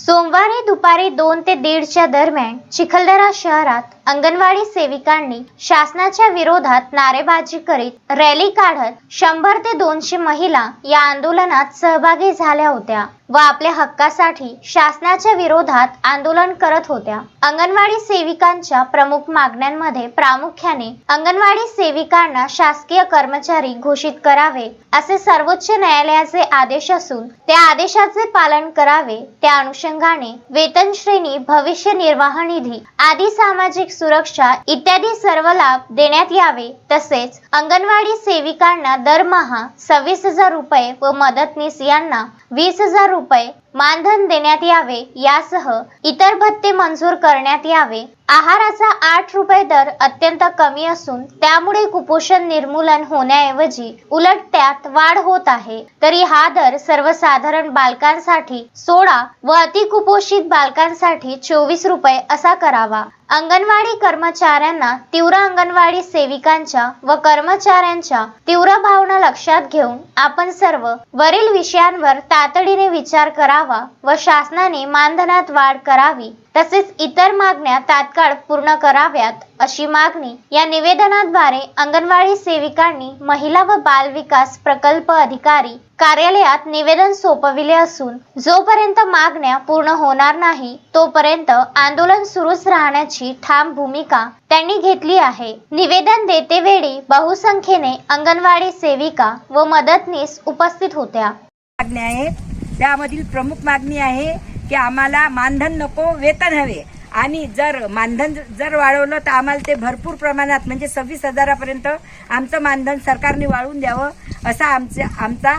सोमवारी दुपारी दोन ते दीडच्या दरम्यान चिखलदरा शहरात अंगणवाडी सेविकांनी शासनाच्या विरोधात नारेबाजी करीत रॅली काढत शंभर ते दोनशे महिला या आंदोलनात सहभागी झाल्या होत्या व आपल्या हक्कासाठी शासनाच्या विरोधात आंदोलन करत होत्या. अंगणवाडी सेविकांच्या प्रमुख मागण्यांमध्ये प्रामुख्याने अंगणवाडी सेविकांना शासकीय कर्मचारी घोषित करावे असे सर्वोच्च न्यायालयाचे आदेश असून त्या आदेशाचे पालन करावे त्या अनुषंगाने वेतन श्रेणी भविष्य निर्वाह निधी आदी सामाजिक सुरक्षा इत्यादी सर्व लाभ देण्यात यावे. तसेच अंगणवाडी सेविकांना दरमहा सव्वीस हजार रुपये व मदतनीस यांना वीस हजार रुपये मानधन देण्यात यावे. यासह इतर भत्ते मंजूर करण्यात यावे. आहाराचा आठ रुपये दर अत्यंत कमी असून त्यामुळे कुपोषण निर्मूलन होण्याऐवजी उलट त्यात वाढ होत आहे. तरी हा दर सर्वसाधारण बालकांसाठी सोळा व अतिकुपोषित बालकांसाठी चोवीस रुपये असा करावा. अंगणवाडी कर्मचाऱ्यांना तीव्र अंगणवाडी सेविकांच्या व कर्मचाऱ्यांच्या तीव्र भावना लक्षात घेऊन आपण सर्व वरील विषयांवर तातडीने विचार करावा व शासनाने मानधनात वाढ करावी. तसेच इतर मागण्या तात्काळ पूर्ण कराव्यात अशी मागणी या निवेदनाद्वारे अंगणवाडी सेविकांनी महिला व बाल विकास प्रकल्प अधिकारी कार्यालयात निवेदन सोपविले असून जोपर्यंत मागण्या पूर्ण होणार नाही तोपर्यंत आंदोलन सुरूच राहण्याची ठाम भूमिका त्यांनी घेतली आहे. निवेदन देतेवेळी बहुसंख्येने अंगणवाडी सेविका व मदतनीस उपस्थित होत्या. मागण्या आहेत. त्यामधील प्रमुख मागणी आहे की आम्हाला मानधन नको वेतन हवे. आणि जर मानधन जर वाढवलं तर आम्हाला ते भरपूर प्रमाणात म्हणजे सव्वीस हजारापर्यंत आमचं मानधन सरकारने वाढवून द्यावं असा आमचे आमचा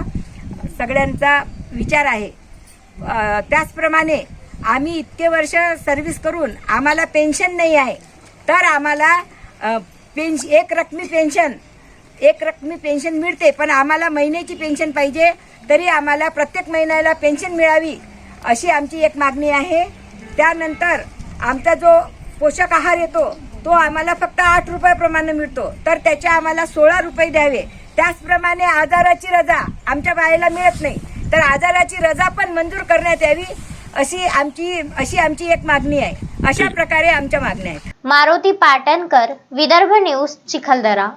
सगळ्यांचा विचार आहे. त्याचप्रमाणे आम्ही इतके वर्ष सर्व्हिस करून आम्हाला पेन्शन नाही आहे तर आम्हाला पेन्श एक रकमी पेन्शन एक रकमी पेन्शन मिळते पण आम्हाला महिन्याची पेन्शन पाहिजे तरी आम्हाला प्रत्येक महिन्याला पेन्शन मिळावी. अशी आमची एक मागणी आहे. त्यानंतर आमचा जो पोषक आहार येतो तो आम्हाला फक्त आठ रुपयाप्रमाणे मिळतो. तर त्याचे आम्हाला सोळा रुपये द्यावे. त्याचप्रमाणे आजाराची रजा आमच्या बाळेला मिळत नाही. तर आजाराची रजा पण मंजूर करण्यात यावी अशी आमची अशी आमची एक मागणी आहे. अशा प्रकारे आमच्या मागण्या आहेत. मारुती पाटणकर विदर्भ न्यूज चिखलदरा.